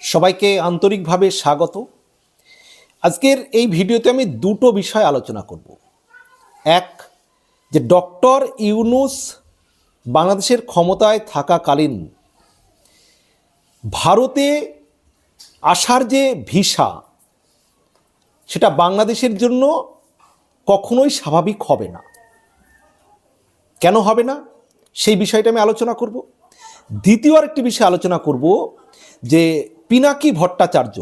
সবাইকে আন্তরিকভাবে স্বাগত। আজকের এই ভিডিওতে আমি দুটো বিষয় আলোচনা করব। এক, যে ডক্টর ইউনুস বাংলাদেশের ক্ষমতায় থাকাকালীন ভারতে আসার যে ভিসা, সেটা বাংলাদেশের জন্য কখনোই স্বাভাবিক হবে না। কেন হবে না? সেই বিষয়টা আমি আলোচনা করব। দ্বিতীয় আরেকটি বিষয় আলোচনা করব, যে পিনাকি ভট্টাচার্য,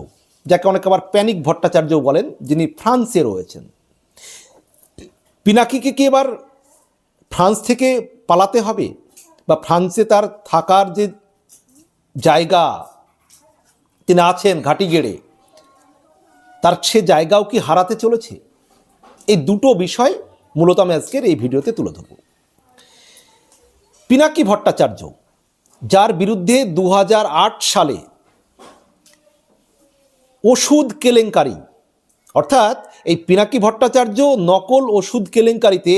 যাকে অনেকে আবার প্যানিক ভট্টাচার্য বলেন, যিনি ফ্রান্সে রয়েছেন। পিনাকিকে কি এবার ফ্রান্স থেকে পালাতে হবে? বা ফ্রান্সে তার থাকার যে জায়গা, তিনি আছেন ঘাটি গেড়ে তার সে জায়গাও কি হারাতে চলেছে? এই দুটো বিষয় মূলত আমি আজকের এই ভিডিওতে তুলে ধরব। পিনাকি ভট্টাচার্য, যার বিরুদ্ধে দু হাজার আট সালে ওষুধ কেলেঙ্কারি। অর্থাৎ এই পিনাকি ভট্টাচার্য নকল ওষুধ কেলেঙ্কারিতে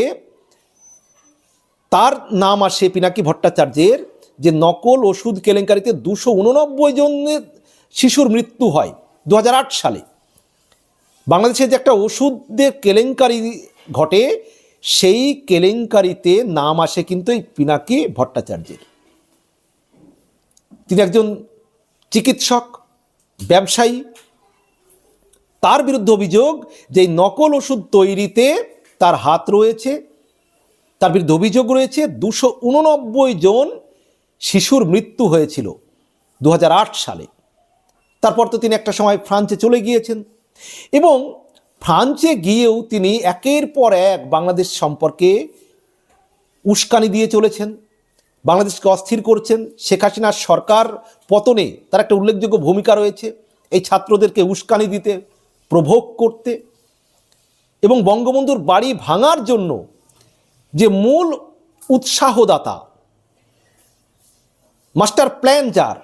তার নাম আসে পিনাকি ভট্টাচার্যের যে নকল ওষুধ কেলেঙ্কারিতে দুশো উননব্বই জনের শিশুর মৃত্যু হয় দু হাজার আট সালে। বাংলাদেশে যে একটা ওষুধের কেলেঙ্কারি ঘটে, সেই কেলেঙ্কারিতে নাম আসে কিন্তু এই পিনাকি ভট্টাচার্যের। তিনি একজন চিকিৎসক, ব্যবসায়ী তার বিরুদ্ধে অভিযোগ যে নকল ওষুধ তৈরিতে তার হাত রয়েছে। তার বিরুদ্ধে অভিযোগ রয়েছে, দুশো উননব্বই জন শিশুর মৃত্যু হয়েছিল দু হাজার আট সালে। তারপর তো তিনি একটা সময় ফ্রান্সে চলে গিয়েছেন এবং ফ্রান্সে গিয়েও তিনি একের পর এক বাংলাদেশ সম্পর্কে উস্কানি দিয়ে চলেছেন, বাংলাদেশকে অস্থির করছেন। শেখ হাসিনার সরকার পতনে তার একটা উল্লেখযোগ্য ভূমিকা রয়েছে, এই ছাত্রদেরকে উস্কানি দিতে। প্রভোগ করতে এবং বঙ্গবন্ধুর বাড়ি ভাঙার জন্য যে মূল উৎসাহদাতা, মাস্টার প্ল্যান যার,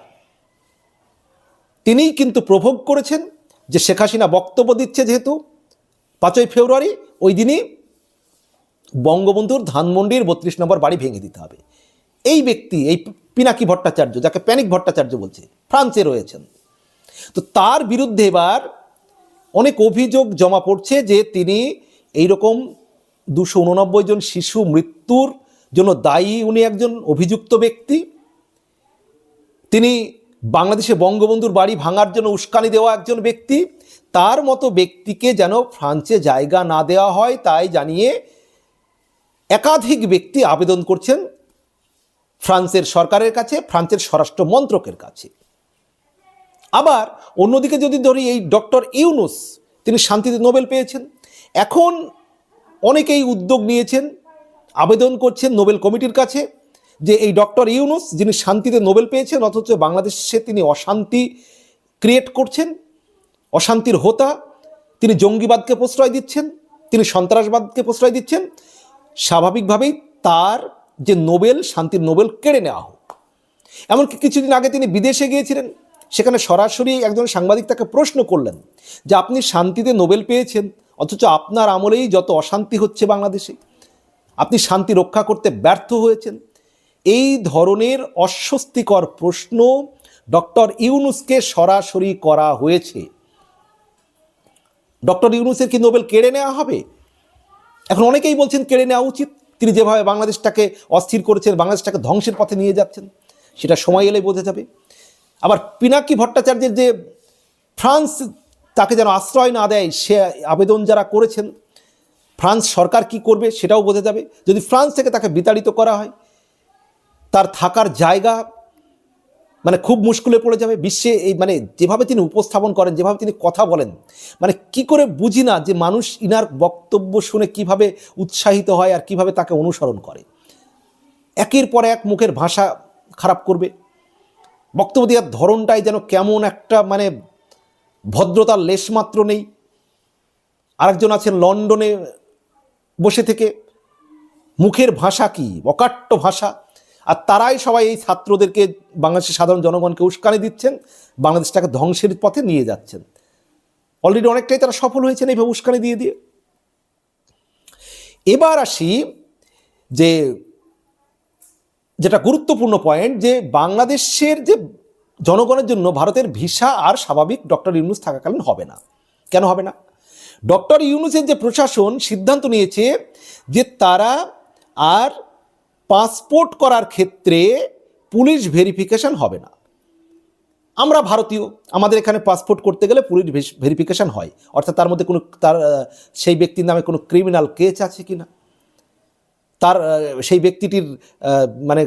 তিনিই কিন্তু প্রভোগ করেছেন যে শেখ হাসিনা বক্তব্য দিচ্ছে যেহেতু পাঁচই ফেব্রুয়ারি, ওই দিনই বঙ্গবন্ধুর ধানমন্ডির বত্রিশ নম্বর বাড়ি ভেঙে দিতে হবে। এই ব্যক্তি, এই পিনাকি ভট্টাচার্য, যাকে প্যানিক ভট্টাচার্য বলছে, ফ্রান্সে রয়েছেন। তো তার বিরুদ্ধে এবার অনেক অভিযোগ জমা পড়ছে যে তিনি এই রকম দুশো উননব্বই জন শিশু মৃত্যুর জন্য দায়ী, উনি একজন অভিযুক্ত ব্যক্তি। তিনি বাংলাদেশে বঙ্গবন্ধুর বাড়ি ভাঙার জন্য উস্কানি দেওয়া একজন ব্যক্তি। তার মতো ব্যক্তিকে যেন ফ্রান্সে জায়গা না দেওয়া হয়, তাই জানিয়ে একাধিক ব্যক্তি আবেদন করছেন ফ্রান্সের সরকারের কাছে, ফ্রান্সের স্বরাষ্ট্র মন্ত্রকের কাছে। আবার অন্যদিকে যদি ধরি এই ডক্টর ইউনুস, তিনি শান্তিতে নোবেল পেয়েছেন। এখন অনেকেই উদ্যোগ নিয়েছেন, আবেদন করছেন নোবেল কমিটির কাছে যে এই ডক্টর ইউনুস, যিনি শান্তিতে নোবেল পেয়েছেন, অথচ বাংলাদেশে তিনি অশান্তি ক্রিয়েট করছেন, অশান্তির হোতা, তিনি জঙ্গিবাদকে প্রশ্রয় দিচ্ছেন, তিনি সন্ত্রাসবাদকে প্রশ্রয় দিচ্ছেন, স্বাভাবিকভাবেই তার যে নোবেল, শান্তির নোবেল কেড়ে নেওয়া হোক। এমনকি কিছুদিন আগে তিনি বিদেশে গিয়েছিলেন সেখানে সরাসরি একজন সাংবাদিক তাকে প্রশ্ন করলেন যে আপনি শান্তিতে নোবেল পেয়েছেন, অথচ আপনার আমলেই যত অশান্তি হচ্ছে বাংলাদেশে। আপনি শান্তি রক্ষা করতে ব্যর্থ হয়েছেন। এই ধরনের অস্বস্তিকর প্রশ্ন ডক্টর ইউনুসকে সরাসরি করা হয়েছে। ডক্টর ইউনুসের কি নোবেল কেড়ে নেওয়া হবে? এখন অনেকেই বলছেন কেড়ে নেওয়া উচিত। তিনি যেভাবে বাংলাদেশটাকে অস্থির করেছেন, বাংলাদেশটাকে ধ্বংসের পথে নিয়ে যাচ্ছেন, সেটা সময় এলে বোঝা যাবে। আবার পিনাকি ভট্টাচার্যের যে ফ্রান্স তাকে যেন আশ্রয় না দেয়, সে আবেদন যারা করেছেন, ফ্রান্স সরকার কি করবে সেটাও বোঝা যাবে। যদি ফ্রান্স থেকে তাকে বিতাড়িত করা হয়, তার থাকার জায়গা মানে খুব মুশকিলে পড়ে যাবে। বিশ্বে এই মানে যেভাবে তিনি উপস্থাপন করেন, যেভাবে তিনি কথা বলেন মানে কি করে বুঝি না যে মানুষ ইনার বক্তব্য শুনে কীভাবে উৎসাহিত হয় আর কীভাবে তাকে অনুসরণ করে। একের পর এক মুখের ভাষা খারাপ করবে। বক্তব্য দেওয়ার ধরনটাই যেন কেমন একটা মানে ভদ্রতার লেশমাত্র নেই। আরেকজন আছেন লন্ডনে বসে থেকে। মুখের ভাষা কি? অকাট্য ভাষা। আর তারাই সবাই এই ছাত্রদেরকে, বাংলাদেশের সাধারণ জনগণকে উস্কানি দিচ্ছেন, বাংলাদেশটাকে ধ্বংসের পথে নিয়ে যাচ্ছেন। অলরেডি অনেকটাই তারা সফল হয়েছেন এইভাবে উস্কানি দিয়ে দিয়ে। এবার আসি যে যেটা গুরুত্বপূর্ণ পয়েন্ট যে বাংলাদেশের যে জনগণের জন্য ভারতের ভিসা আর স্বাভাবিক ডক্টর ইউনুস থাকাকালীন হবে না। কেন হবে না? ডক্টর ইউনুসের যে প্রশাসন সিদ্ধান্ত নিয়েছে যে তারা আর পাসপোর্ট করার ক্ষেত্রে পুলিশ ভেরিফিকেশন হবে না। আমরা ভারতীয়, আমাদের এখানে পাসপোর্ট করতে গেলে পুলিশ ভেরিফিকেশন হয়। অর্থাৎ তার মধ্যে কোনো, তার সেই ব্যক্তির নামে কোনো ক্রিমিনাল কেস আছে কি না তার সেই ব্যক্তিটির মানে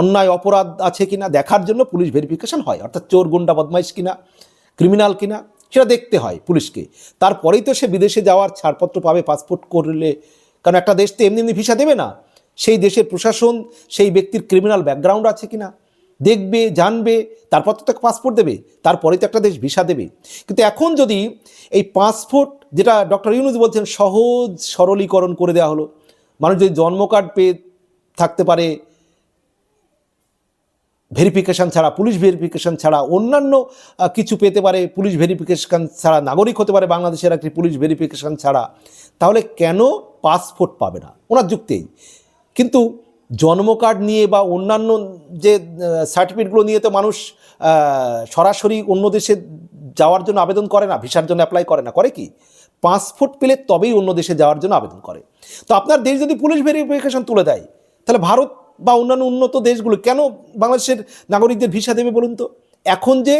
অন্যায় অপরাধ আছে কিনা দেখার জন্য পুলিশ ভেরিফিকেশন হয়। অর্থাৎ চোর, গুন্ডা, বদমাইশ কিনা ক্রিমিনাল কিনা, সেটা দেখতে হয় পুলিশকে। তারপরেই তো সে বিদেশে যাওয়ার ছাড়পত্র পাবে পাসপোর্ট করলে। কারণ একটা দেশ তো এমনি এমনি ভিসা দেবে না। সেই দেশের প্রশাসন, সেই ব্যক্তির ক্রিমিনাল ব্যাকগ্রাউন্ড আছে কিনা, দেখবে, জানবে, তারপর তো তাকে পাসপোর্ট দেবে, তারপরেই তো একটা দেশ ভিসা দেবে। কিন্তু এখন যদি এই পাসপোর্ট যেটা ডক্টর ইউনুস বলছেন, সহজ সরলীকরণ করে দেওয়া হলো মানুষ যদি জন্ম কার্ড পেয়ে থাকতে পারে ভেরিফিকেশন ছাড়া পুলিশ ভেরিফিকেশন ছাড়া, অন্যান্য কিছু পেতে পারে পুলিশ ভেরিফিকেশন ছাড়া, নাগরিক হতে পারে বাংলাদেশের একটি পুলিশ ভেরিফিকেশান ছাড়া, তাহলে কেন পাসপোর্ট পাবে না? ওনার যুক্তেই কিন্তু জন্ম কার্ড নিয়ে বা অন্যান্য যে সার্টিফিকেটগুলো নিয়ে তো মানুষ সরাসরি অন্য দেশে যাওয়ার জন্য আবেদন করে না, ভিসার জন্য অ্যাপ্লাই করে না, করে কি? পাসপোর্ট পেলে তবেই অন্য দেশে যাওয়ার জন্য আবেদন করে। তো আপনার দেশ যদি পুলিশ ভেরিফিকেশন তুলে দেয়, তাহলে ভারত বা অন্যান্য উন্নত দেশগুলো কেন বাংলাদেশের নাগরিকদের ভিসা দেবে বলুন তো? এখন যে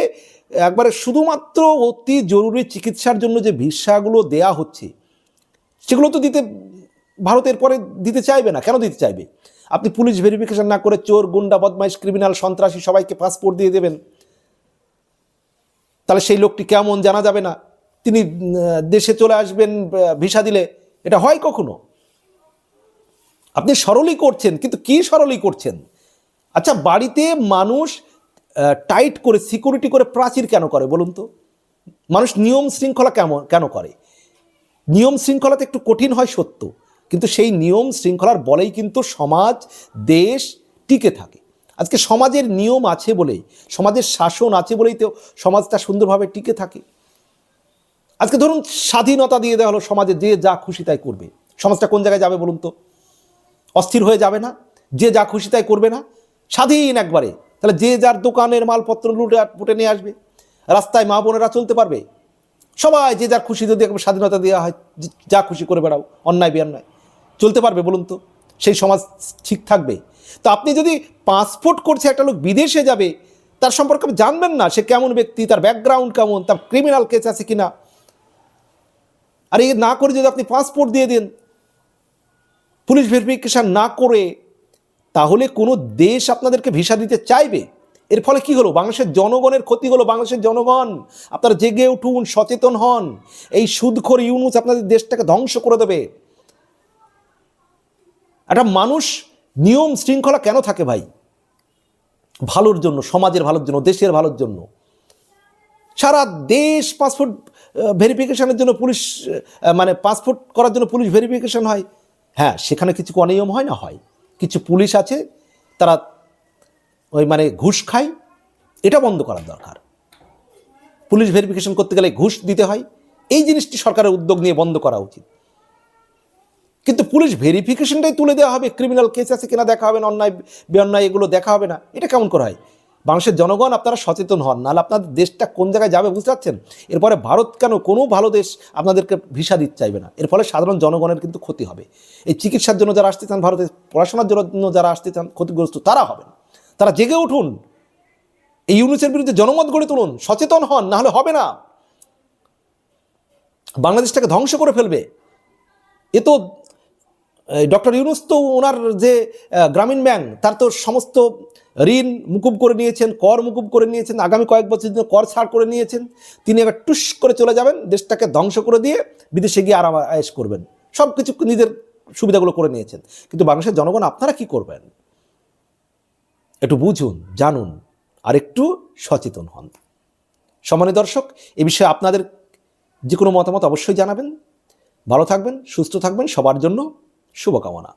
একবারে শুধুমাত্র অতি জরুরি চিকিৎসার জন্য যে ভিসাগুলো দেয়া হচ্ছে, সেগুলো তো দিতে ভারতের পরে দিতে চাইবে না। কেন দিতে চাইবে? আপনি পুলিশ ভেরিফিকেশন না করে চোর, গুন্ডা, বদমাইশ, ক্রিমিনাল, সন্ত্রাসী সবাইকে পাসপোর্ট দিয়ে দেবেন। তাহলে সেই লোকটি কেমন জানা যাবে না? তিনি দেশে চলে আসবেন ভিসা দিলে, এটা হয় কখনো? আপনি সরলই করছেন, কিন্তু কি সরলই করছেন? আচ্ছা বাড়িতে মানুষ টাইট করে, সিকিউরিটি করে প্রাচীর কেন করে বলুন তো? মানুষ নিয়ম শৃঙ্খলা কেমন কেন করে? নিয়ম শৃঙ্খলাতে একটু কঠিন হয় সত্য, কিন্তু সেই নিয়ম শৃঙ্খলার বলেই কিন্তু সমাজ, দেশ টিকে থাকে। আজকে সমাজের নিয়ম আছে বলেই, সমাজের শাসন আছে বলেই তো সমাজটা সুন্দরভাবে টিকে থাকে। আজকে ধরুন স্বাধীনতা দিয়ে দেওয়া হলো সমাজে, যে যা খুশি তাই করবে। সমাজটা কোন জায়গায় যাবে বলুন তো? অস্থির হয়ে যাবে না? যে যা খুশি তাই করবে না? স্বাধীন একবারে। তাহলে যে যার দোকানের মালপত্র লুটে পুটে নিয়ে আসবে, রাস্তায় মা বোনেরা চলতে পারবে? সবাই যে যার খুশি যদি স্বাধীনতা দেওয়া হয়, যা খুশি করে বেড়াও, অন্যায় বেঅন্যায় চলতে পারবে বলুন তো? সেই সমাজ ঠিক থাকবে। তো আপনি যদি পাসপোর্ট করছে একটা লোক বিদেশে যাবে, তার সম্পর্কে জানবেন না, সে কেমন ব্যক্তি, তার ব্যাকগ্রাউন্ড কেমন, তার ক্রিমিনাল কেস আছে কিনা আর এই না করে যদি আপনি পাসপোর্ট দিয়ে দেন পুলিশ ভেরিফিকেশন না করে, তাহলে কোনো দেশ আপনাদেরকে ভিসা দিতে চাইবে? এর ফলে কি হলো? বাংলাদেশের জনগণের ক্ষতি হলো, বাংলাদেশের জনগণ। আপনারা জেগে উঠুন, সচেতন হন। এই সুদখোর ইউনুস আপনাদের দেশটাকে ধ্বংস করে দেবে। একটা মানুষ নিয়ম শৃঙ্খলা কেন থাকে ভাই? ভালোর জন্য, সমাজের ভালোর জন্য, দেশের ভালোর জন্য। সারা দেশ পাসপোর্ট ভেরিফিকেশনের জন্য পুলিশ মানে পাসপোর্ট করার জন্য পুলিশ ভেরিফিকেশন হয়। হ্যাঁ সেখানে কিছু অনিয়ম হয় না? হয়। কিছু পুলিশ আছে, তারা ওই মানে ঘুষ খায়। এটা বন্ধ করার দরকার। পুলিশ ভেরিফিকেশন করতে গেলে ঘুষ দিতে হয়। এই জিনিসটি সরকারের উদ্যোগ নিয়ে বন্ধ করা উচিত। কিন্তু পুলিশ ভেরিফিকেশনটাই তুলে দেওয়া হবে। ক্রিমিনাল কেস আছে কিনা দেখা হবে না, অন্যায়, বেঅন্যায় এগুলো দেখা হবে না। এটা কেমন করা হয়? বাংলাদেশের জনগণ আপনারা সচেতন হন। নাহলে আপনাদের দেশটা কোন জায়গায় যাবে বুঝতে পারছেন? এরপরে ভারত কেন কোনো ভালো দেশ আপনাদেরকে ভিসা দিতে চাইবে না? এর ফলে সাধারণ জনগণের কিন্তু ক্ষতি হবে। এই চিকিৎসার জন্য যারা আসতে চান ভারতে পড়াশোনার জন্য যারা আসতে চান, ক্ষতিগ্রস্ত তারা হবেন। তারা জেগে উঠুন। এই ইউনিসের বিরুদ্ধে জনমত গড়ে তুলুন। সচেতন হন নাহলে হবে না। বাংলাদেশটাকে ধ্বংস করে ফেলবে। এ তো ডক্টর ইউনুস তো ওনার যে গ্রামীণ ব্যাংক, তার তো সমস্ত ঋণ মুকুব করে নিয়েছেন, কর মুকুব করে নিয়েছেন, আগামী কয়েক বছর জন্য কর ছাড় করে নিয়েছেন। তিনি এবার টুস করে চলে যাবেন, দেশটাকে ধ্বংস করে দিয়ে বিদেশে গিয়ে আরাম আয়েস করবেন। সব কিছু নিজের সুবিধাগুলো করে নিয়েছেন। কিন্তু বাংলাদেশের জনগণ, আপনারা কি করবেন? একটু বুঝুন, জানুন, আর একটু সচেতন হন। সম্মানিত দর্শক, এ বিষয়ে আপনাদের যে কোনো মতামত অবশ্যই জানাবেন। ভালো থাকবেন, সুস্থ থাকবেন, সবার জন্য শুভকামনা।